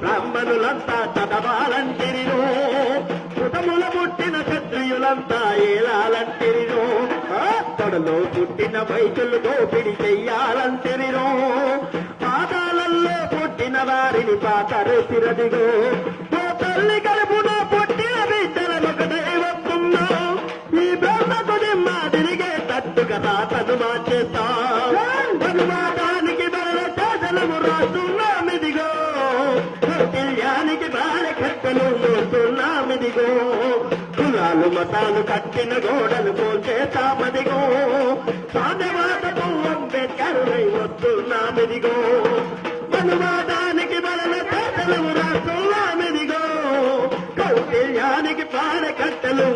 బ్రాహ్మణులంతా చదవాలంటిరిను. కుటముల పుట్టిన క్షత్రియులంతా ఏలాలంటిరిను. తొడలో పుట్టిన వైద్యులు దోపిడి చెయ్యాలంటిరిను. పాదాలల్లో పుట్టిన వారిని పాతరు తిరదిగో తల్లి కలుపున పుట్టిన బిడ్డలను ఒకటే వస్తుందో ఈ బ్రహ్మకుడి మాదిరిగే తట్టుగా రాతను మాట మోస్తున్నామిదిగో కులాలు మతాలు కట్టిన గోడలు పోల్చేస్తామదిగో సాధ్యవాదకు అంబేద్కరులై వస్తున్నామిదిగో? అనువాదానికి బల చేతనము రాస్తున్నామిదిగో? కౌటిల్యానికి పాల కట్టలు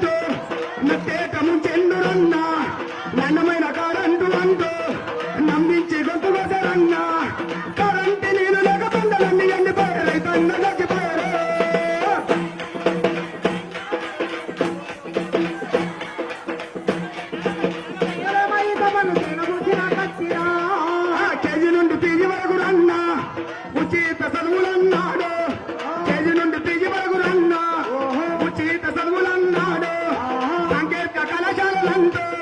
Mundo. Sunday.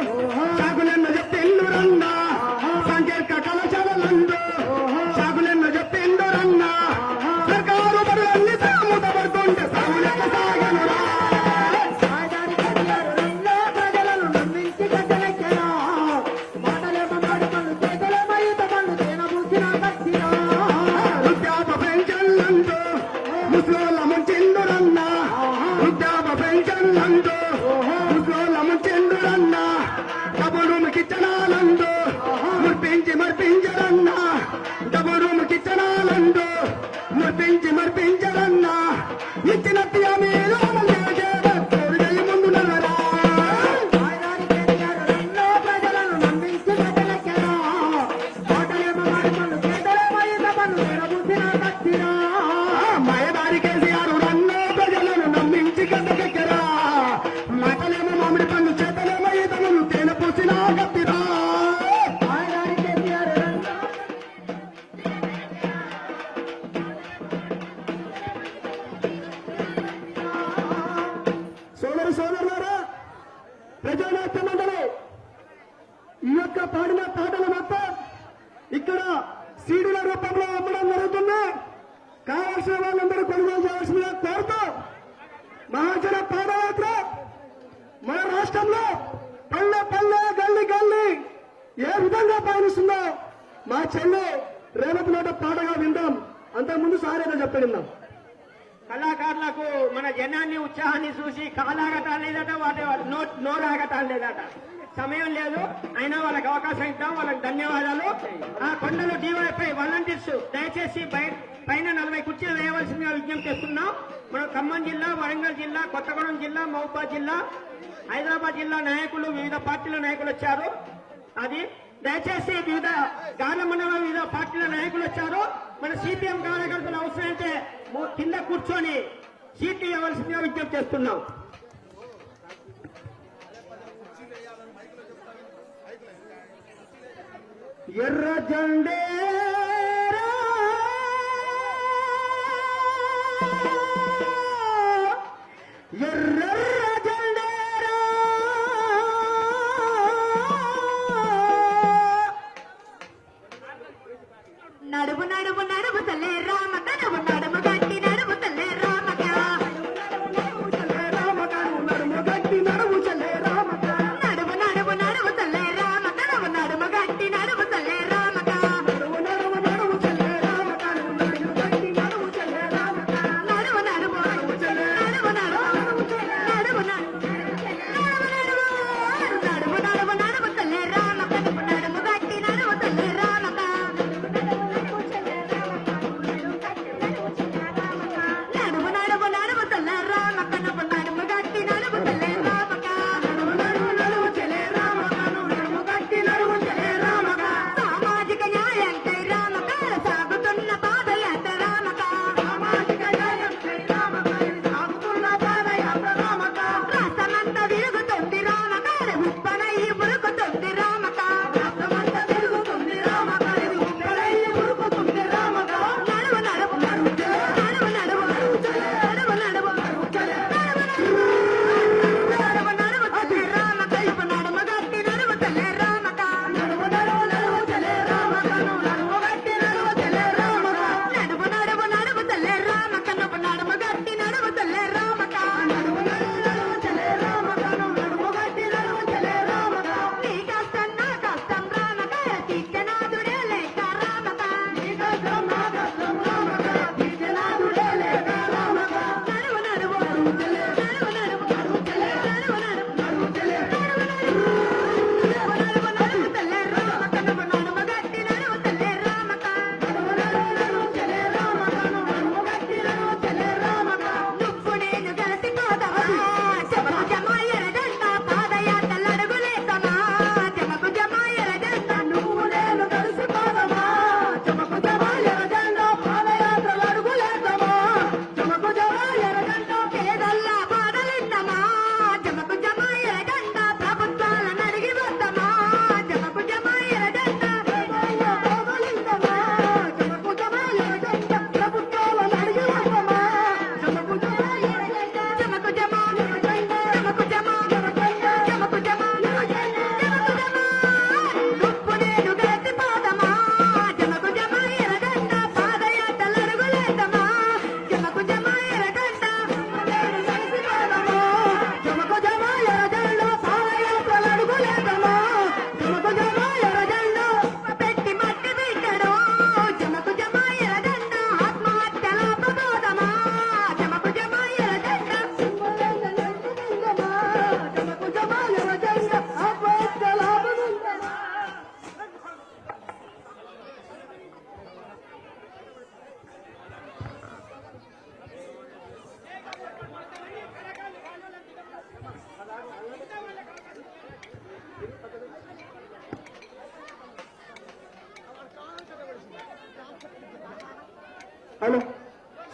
డబుల్ பிதா విధంగా పయనిస్తుందో మా చెల్లి రేవతి నోట పాటగా విందాం. అంతకుముందు సారేదో చెప్పిన్నాం కళాకారులకు మన జనాన్ని ఉత్సాహాన్ని చూసి కాలాగటాలు లేదట వాటి నో నోరాగటాలు లేదట సమయం లేదు అయినా వాళ్ళకి అవకాశం ఇద్దాం వాళ్ళకి ధన్యవాదాలు. ఆ కొండలు డివైపై వాలంటీర్స్ దయచేసి పైన నలభై కుర్చీలు వేయవలసిందిగా విజ్ఞప్తి చేస్తున్నాం. మనం ఖమ్మం జిల్లా వరంగల్ జిల్లా కొత్తగూడెం జిల్లా మహబూబాద్ జిల్లా హైదరాబాద్ జిల్లా నాయకులు వివిధ పార్టీల నాయకులు వచ్చారు. అది దయచేసి వివిధ గాన మండలం వివిధ పార్టీల నాయకులు వచ్చారు. మన సిపిఎం కార్యకర్తలు అవసరం అయితే కింద కూర్చొని సీట్లు ఇవ్వాల్సిందిగా విజ్ఞప్తి చేస్తున్నాం. ఎర్ర జండే ఎర్ర నడుము నడుము నడుము తలే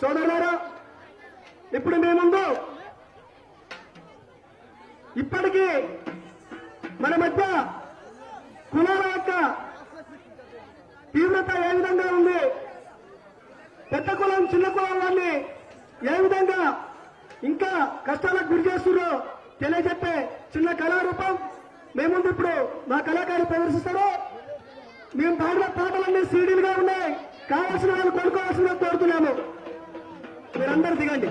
సోదరులారా ఇప్పుడు మేముందు ఇప్పటికీ మన మధ్య కులాల యొక్క తీవ్రత ఏ విధంగా ఉంది? పెద్ద కులం చిన్న కులం వారిని ఏ విధంగా ఇంకా కష్టాలకు గురి చేస్తున్నారో తెలియజెప్పే చిన్న కళారూపం మేము ఇప్పుడు మా కళాకారులు ప్రదర్శిస్తారు. మేము పాడిన పాటలన్నీ సీడీలుగా ఉన్నాయి. కావాల్సిన వాళ్ళు కొనుక్కోవాల్సిందిగా కోరుతున్నాము. మీరందరూ దిగండి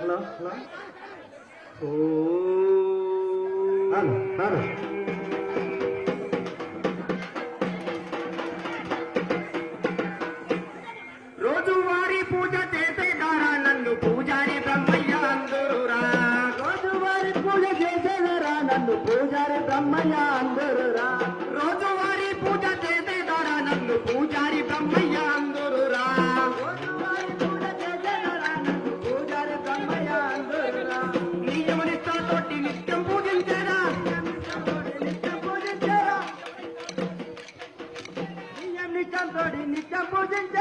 hello hello oh hello hello Brahmayya అందరురా రోజువారి పూజ చేసేదారా నన్ను నన్ను పూజారి బ్రహ్మయ్య అందరురా నియమ నిత్యం పూజించేరా నిత్యం పూజించేరా నియమ నిష్టతోటి నిత్యం పూజించేరా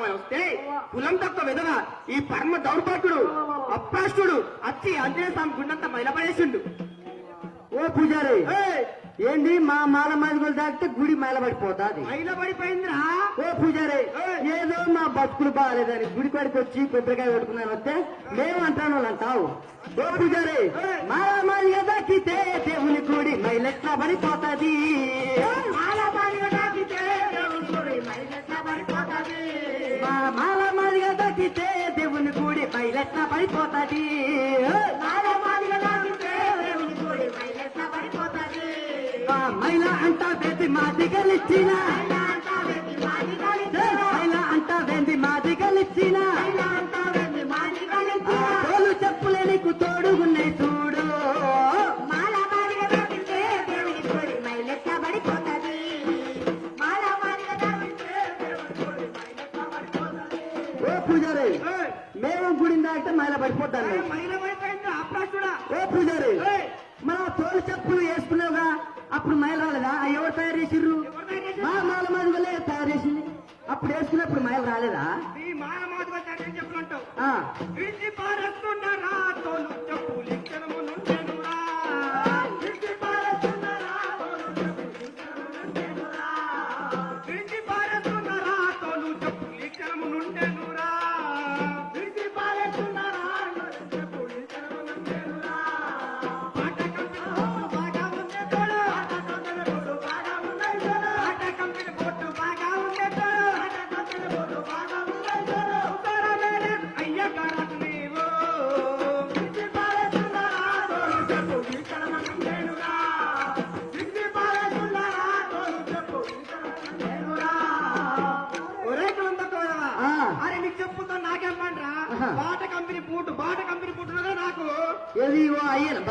కొట్టుకుందామని వస్తే కులం తక్కువ విధవ ఈ పరమ దౌర్భాగ్యుడు అప్రాష్టుడు వచ్చి ఆంజనేయ స్వామి గుండంతా మైలపడేసిండు. ఓ పూజారి ఏంది మా మాల మాదిగోలు తాకితే గుడి మైలబడిపోతాది మైలపడిపోయిందిరా. ఓ పూజారి. ఏదో మా బతుకులు బాగాలేదని గుడి కాడికి వచ్చి కొబ్బరికాయ కొట్టుకున్నాను వస్తే మేము అంటాను అంటావు. ఓ పూజారి. మాల మాదిగ తాకితే దేవుని గుడి మైలెట్లా పడిపోతాది. మాల గుడి మైలెట్లా పడిపోతాది మాల అంటా అంతా వెండి మాదిగలిచ్చిన. మైల అంటా వేది. తోలు చెప్పులే నీకు తోడుగున్నాయి దాటితే మైల పడిపోతాను ఓ పూజారి. మన తోలు చెప్పులు వేసుకున్నావుగా అప్పుడు మైల రాలేదా? ఎవరు తయారు చేసిర్రు? మా మాల మాదిగలే తయారు చేసింది. అప్పుడు వేసుకున్నప్పుడు మైల రాలేదా? ఈ మాల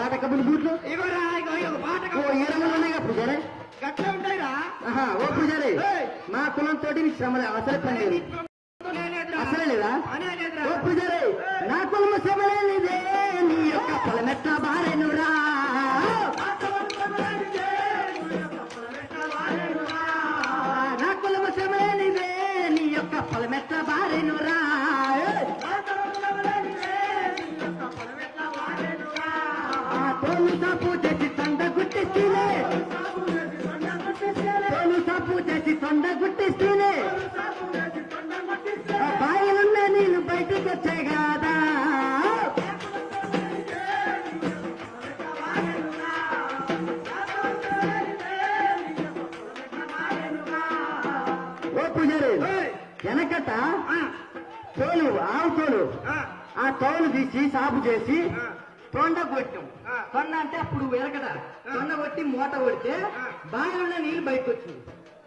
బాట కబుల్ బూట్లు ఇగోరా ఇగో ఇగో బాట ఓ పూజారి? గట్లే ఉంటాయిరా? ఆహా ఓ పూజారి ఏయ్. మా కులం తోటి నీకు శ్రమ లేదు, అసలే పని లేదు. అసలే లేదా. ఓ పూజారి నా కులం శ్రమలే లేదే నీ యొక్క పొలమెట్ల బారెనురా. తీసి సాపు చేసి. తొండ కొట్టాం. తొండ అంటే అప్పుడు వెనకట తొండ కొట్టి మూత కొడితే. బావిలో నీళ్ళు బయటకు వచ్చింది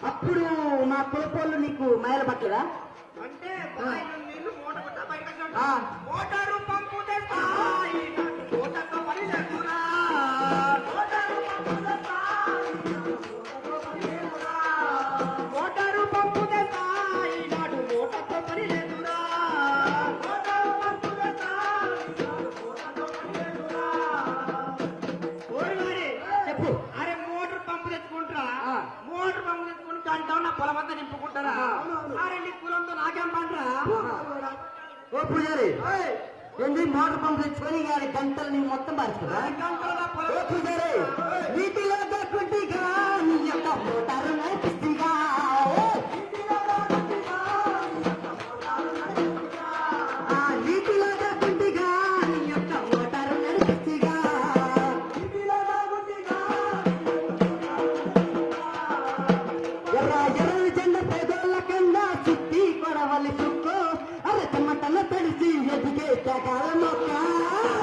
అప్పుడు మా కులపోళ్ళు నీకు మైల పట్టదా అంటే మూట పొలం అంతా నింపుకుంటారా? నీ కులంతో నాకేం పంటరా ఓ పూజారి ఏంది మోటార్ పంపు తెచ్చుకొని గారి గంటలు నీ మొత్తం పారుతుందా ఓ పూజారి వీటిలో దక్కుంటిగా నీ యొక్క మోటారు నడిపిస్తుందిగా এদিকে তাকাও মাতা